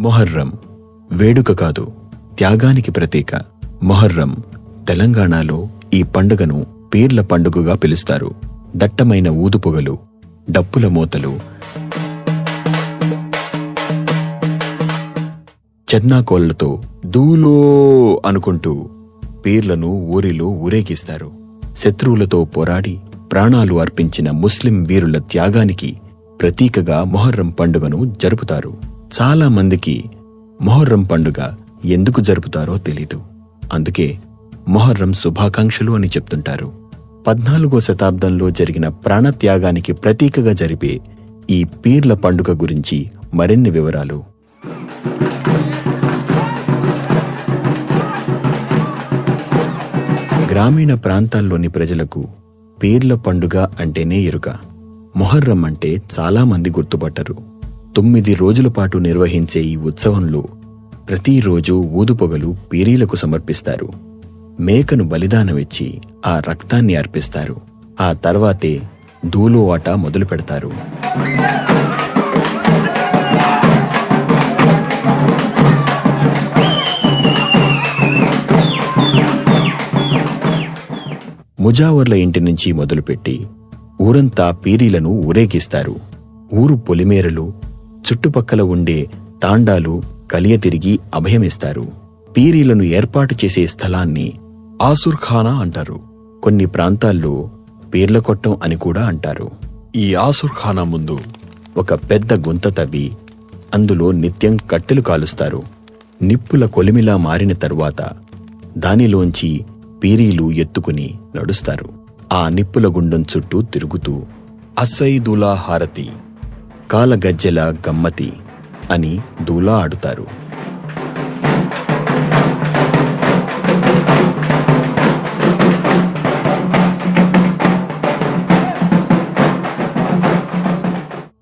మొహర్రం వేడుక కాదు త్యాగానికి ప్రతీక. మొహర్రం తెలంగాణలో ఈ పండుగను పీర్ల పండుగగా పిలుస్తారు. దట్టమైన ఊదుపొగలు డప్పుల మూతలు. చెన్నాకోళ్ళతో దూలో అనుకుంటూ పీర్లను ఊరిలో ఊరేగిస్తారు. శత్రువులతో పోరాడి ప్రాణాలు అర్పించిన ముస్లిం వీరుల త్యాగానికి ప్రతీకగా మొహర్రం పండుగను జరుపుతారు. చాలా మందికి మొహర్రం పండుగ ఎందుకు జరుపుతారో తెలీదు. అందుకే మొహర్రం శుభాకాంక్షలు అని చెప్తుంటారు. పద్నాలుగో శతాబ్దంలో జరిగిన ప్రాణత్యాగానికి ప్రతీకగా జరిపే ఈ పీర్ల పండుగ గురించి మరిన్ని వివరాలు. గ్రామీణ ప్రాంతాల్లోని ప్రజలకు పీర్ల పండుగ అంటేనే ఎరుక. మొహర్రం అంటే చాలామంది గుర్తుపట్టరు. తొమ్మిది రోజుల పాటు నిర్వహించే ఈ ఉత్సవంలో ప్రతిరోజు ఊదుపొగలు పీరీలకు సమర్పిస్తారు. మేకను బలిదానమిచ్చి ఆ రక్తాన్ని అర్పిస్తారు. ఆ తర్వాతే దూలో ఆట మొదలు పెడతారు. ముజావర్ల ఇంటి నుంచి మొదలుపెట్టి ఊరంతా పీరీలను ఊరేగిస్తారు. ఊరు పొలిమేరలు చుట్టుపక్కల ఉండే తాండాలు కలియతిరిగి అభయమిస్తారు. పీరీలను ఏర్పాటు చేసే స్థలాన్ని ఆసుర్ఖానా అంటారు. కొన్ని ప్రాంతాల్లో పీర్ల కొట్టం అని కూడా అంటారు. ఈ ఆసుర్ఖానా ముందు ఒక పెద్ద గుంత తవ్వి అందులో నిత్యం కట్టెలు కాలుస్తారు. నిప్పుల కొలిమిలా మారిన తరువాత దానిలోంచి పీరీలు ఎత్తుకుని నడుస్తారు. ఆ నిప్పుల గుండం చుట్టూ తిరుగుతూ అసైదులా హారతి కాలగజ్జెల గమ్మతి అని దూలా ఆడుతారు.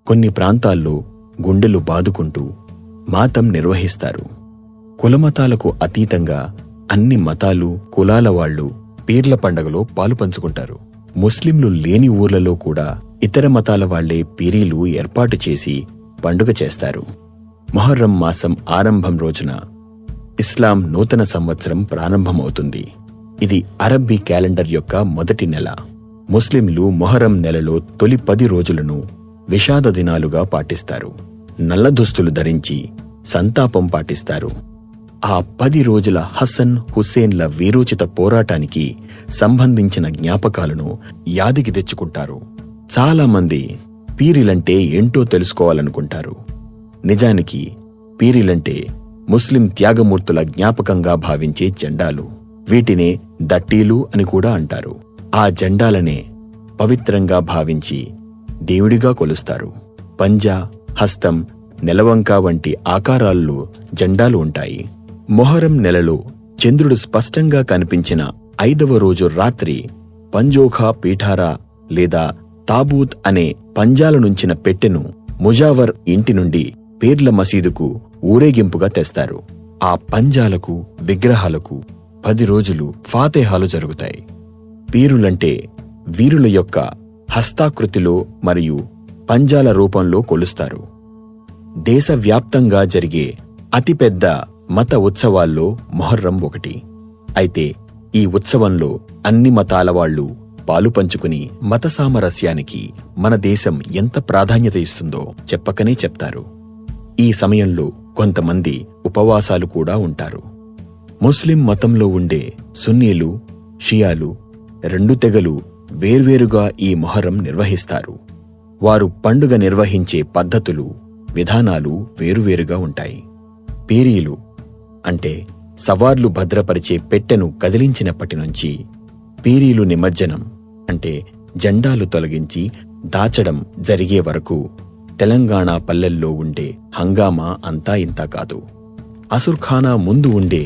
కొన్ని ప్రాంతాల్లో గుండెలు బాదుకుంటూ మాతం నిర్వహిస్తారు. కులమతాలకు అతీతంగా అన్ని మతాలు కులాల వాళ్ళు పీర్ల పండగలో పాలు పంచుకుంటారు. ముస్లింలు లేని ఊర్లలో కూడా ఇతర మతాల వాళ్ళే పీరీలు ఏర్పాటు చేసి పండుగ చేస్తారు. మొహర్రం మాసం ఆరంభం రోజున ఇస్లాం నూతన సంవత్సరం ప్రారంభమవుతుంది. ఇది అరబ్బీ క్యాలెండర్ యొక్క మొదటి నెల. ముస్లింలు మొహరం నెలలో తొలి పది రోజులను విషాద దినాలుగా పాటిస్తారు. నల్ల దుస్తులు ధరించి సంతాపం పాటిస్తారు. ఆ పది రోజుల హసన్ హుస్సేన్ల వీరోచిత పోరాటానికి సంబంధించిన జ్ఞాపకాలను యాదికి తెచ్చుకుంటారు. చాలామంది పీరిలంటే ఏంటో తెలుసుకోవాలనుకుంటారు. నిజానికి పీరిలంటే ముస్లిం త్యాగమూర్తుల జ్ఞాపకంగా భావించే జెండాలు. వీటినే దట్టీలు అని కూడా అంటారు. ఆ జెండాలనే పవిత్రంగా భావించి దేవుడిగా కొలుస్తారు. పంజా హస్తం నెలవంక వంటి ఆకారాల్లో జెండాలు ఉంటాయి. మొహరం నెలలో చంద్రుడు స్పష్టంగా కనిపించిన ఐదవ రోజు రాత్రి పంజోఖా పీఠారా లేదా తాబూత్ అనే పంజాల నుంచిన పెట్టెను ముజావర్ ఇంటి నుండి పేర్ల మసీదుకు ఊరేగింపుగా తెస్తారు. ఆ పంజాలకు విగ్రహాలకు పది రోజులు ఫాతేహాలు జరుగుతాయి. పీరులంటే వీరుల యొక్క హస్తాకృతిలో మరియు పంజాల రూపంలో కొలుస్తారు. దేశవ్యాప్తంగా జరిగే అతిపెద్ద మత ఉత్సవాల్లో మొహర్రం ఒకటి. అయితే ఈ ఉత్సవంలో అన్ని మతాల వాళ్ళు పాలు పంచుకుని మత సామరస్యానికి మన దేశం ఎంత ప్రాధాన్యత ఇస్తుందో చెప్పకనే చెప్తారు. ఈ సమయంలో కొంతమంది ఉపవాసాలు కూడా ఉంటారు. ముస్లిం మతంలో ఉండే సున్నీలు షియాలు రెండు తెగలు వేర్వేరుగా ఈ మొహరం నిర్వహిస్తారు. వారు పండుగ నిర్వహించే పద్ధతులు విధానాలు వేరువేరుగా ఉంటాయి. పీరీలు అంటే సవార్లు భద్రపరిచే పెట్టెను కదిలించినప్పటి నుంచి పీరీలు నిమజ్జనం అంటే జెండాలు తొలగించి దాచడం జరిగే వరకు తెలంగాణ పల్లెల్లో ఉండే హంగామా అంతా ఇంతా కాదు. అసుర్ఖానా ముందు ఉండే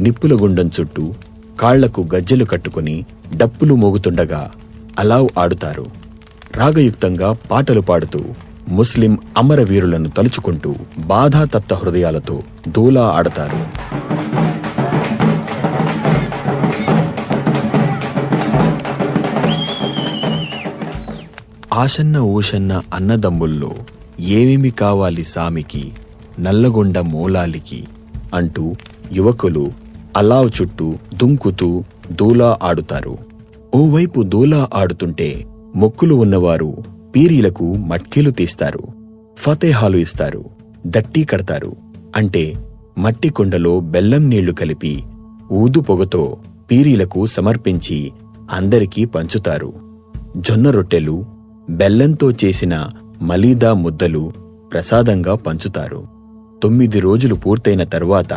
నిప్పుల గుండం చుట్టూ కాళ్ళకు గజ్జెలు కట్టుకుని డప్పులు మోగుతుండగా అలావ్ ఆడుతారు. రాగయుక్తంగా పాటలు పాడుతూ ముస్లిం అమరవీరులను తలుచుకుంటూ బాధాతప్త హృదయాలతో దూలా ఆడతారు. ఆసన్న ఊషన్న అన్నదమ్ముల్లో ఏమేమి కావాలి సామికి నల్లగొండ మూలాలికి అంటూ యువకులు అలావ్ చుట్టూ దుంకుతూ దూలా ఆడుతారు. ఓవైపు దూలా ఆడుతుంటే మొక్కులు ఉన్నవారు పీరీలకు మట్కీలు తీస్తారు ఫతేహాలు ఇస్తారు దట్టి కడతారు అంటే మట్టి కుండలో బెల్లం నీళ్ళు కలిపి ఊదు పొగతో పీరీలకు సమర్పించి అందరికీ పంచుతారు. జొన్న రొట్టెలు బెల్లంతో చేసిన మలీదా ముద్దలు ప్రసాదంగా పంచుతారు. తొమ్మిది రోజులు పూర్తయిన తర్వాత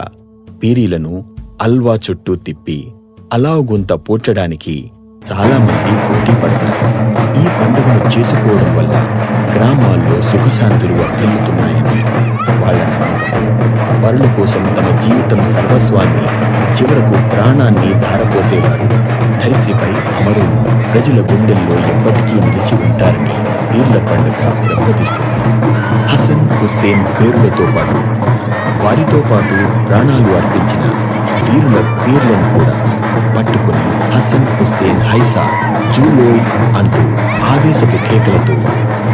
పీరీలను అల్వా చుట్టూ తిప్పి అలావ్ గుంత పూడ్చడానికి చాలామంది పోటీ పడతారు. ఈ పండుగను చేసుకోవడం వల్ల గ్రామాల్లో సుఖశాంతులు వర్ధిల్లుతున్నాయని వాళ్ళ నమ్మకం. పరుల కోసం తమ జీవితం సర్వస్వాన్ని చివరకు ప్రాణాన్ని ధారపోసేవారు. ధరిత్రిపై అమరులు ప్రజల గుండెల్లో ఎప్పటికీ నిలిచి ఉంటారని పీర్ల పండుగ ప్రబోధిస్తుంది హసన్ హుస్సేన్ పేరులతో పాటు వారితో పాటు ప్రాణాలు అర్పించిన వీరుల పేర్లను కూడా పట్టుకుని హసన్ హుస్సేన్ హైసా జూలోయ్ అంటూ ఆవేశపు కేకలతో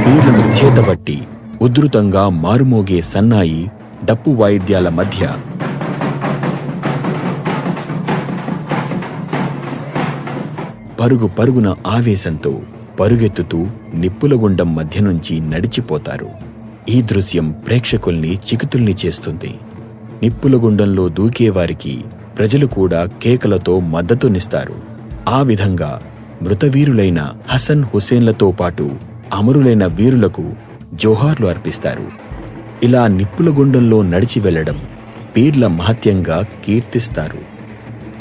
పేర్లను చేతబట్టి ఉధృతంగా మారుమోగే సన్నాయి డప్పు వాయిద్యాల మధ్య పరుగు పరుగున ఆవేశంతో పరుగెత్తుతూ నిప్పుల గుండం మధ్య నుంచి నడిచిపోతారు. ఈ దృశ్యం ప్రేక్షకుల్ని చికితుల్ని చేస్తుంది. నిప్పుల గుండంలో దూకేవారికి ప్రజలు కూడా కేకలతో మద్దతునిస్తారు. ఆ విధంగా మృతవీరులైన హసన్ హుసేన్లతో పాటు అమరులైన వీరులకు జోహార్లు అర్పిస్తారు. ఇలా నిప్పుల గుండంలో నడిచి వెళ్ళడం పీర్ల మహత్యంగా కీర్తిస్తారు.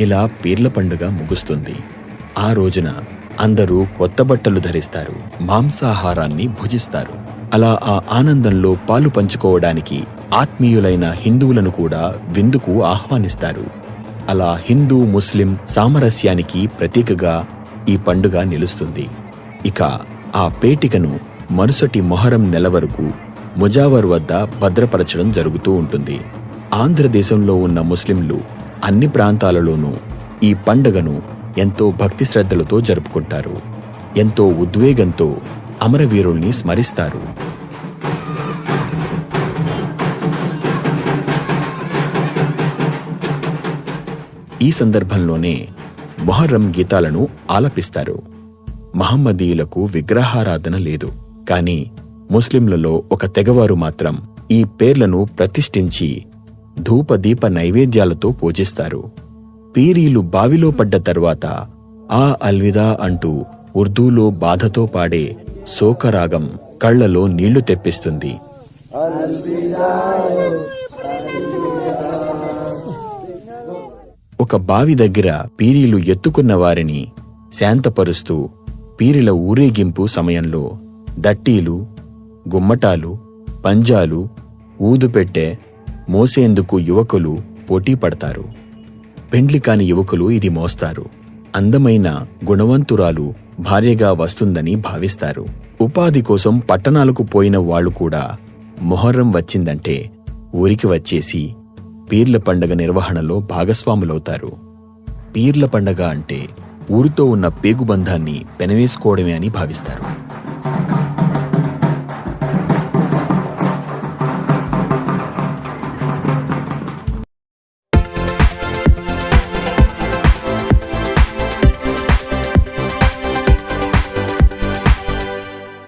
ఇలా పీర్ల పండుగ ముగుస్తుంది. ఆ రోజున అందరూ కొత్త బట్టలు ధరిస్తారు మాంసాహారాన్ని భుజిస్తారు. అలా ఆ ఆనందంలో పాలు పంచుకోవడానికి ఆత్మీయులైన హిందువులను కూడా విందుకు ఆహ్వానిస్తారు. అలా హిందూ ముస్లిం సామరస్యానికి ప్రతీకగా ఈ పండుగ నిలుస్తుంది. ఇక ఆ పేటికను మరుసటి మొహరం నెల వరకు ముజావర్ వద్ద భద్రపరచడం జరుగుతూ ఉంటుంది. ఆంధ్రదేశంలో ఉన్న ముస్లింలు అన్ని ప్రాంతాలలోనూ ఈ పండుగను ఎంతో భక్తి శ్రద్ధలతో జరుపుకుంటారు. ఎంతో ఉద్వేగంతో అమరవీరుల్ని స్మరిస్తారు. ఈ సందర్భంలోనే మొహర్రం గీతాలను ఆలపిస్తారు. మహమ్మదీయులకు విగ్రహారాధన లేదు. కాని ముస్లింలలో ఒక తెగవారు మాత్రం ఈ పేర్లను ప్రతిష్ఠించి ధూపదీప నైవేద్యాలతో పూజిస్తారు. పీరీలు బావిలో పడ్డ తర్వాత ఆ అల్విదా అంటూ ఉర్దూలో బాధతో పాడే శోకరాగం కళ్ళలో నీళ్ళు తెప్పిస్తుంది. ఒక బావి దగ్గర పీరీలు ఎత్తుకున్న వారిని శాంతపరుస్తూ పీరిల ఊరేగింపు సమయంలో దట్టీలు గుమ్మటాలు పంజాలు ఊదుపెట్టే మోసేందుకు యువకులు పోటీ పడతారు పెండ్లి కాని యువకులు ఇది మోస్తారు. అందమైన గుణవంతురాలు భార్యగా వస్తుందని భావిస్తారు. ఉపాధి కోసం పట్టణాలకు పోయిన వాళ్ళు కూడా మొహర్రం వచ్చిందంటే ఊరికి వచ్చేసి పీర్ల పండగ నిర్వహణలో భాగస్వాములవుతారు. పీర్ల పండగ అంటే ఊరితో ఉన్న పేగుబంధాన్ని పెనవేసుకోవడమే అని భావిస్తారు.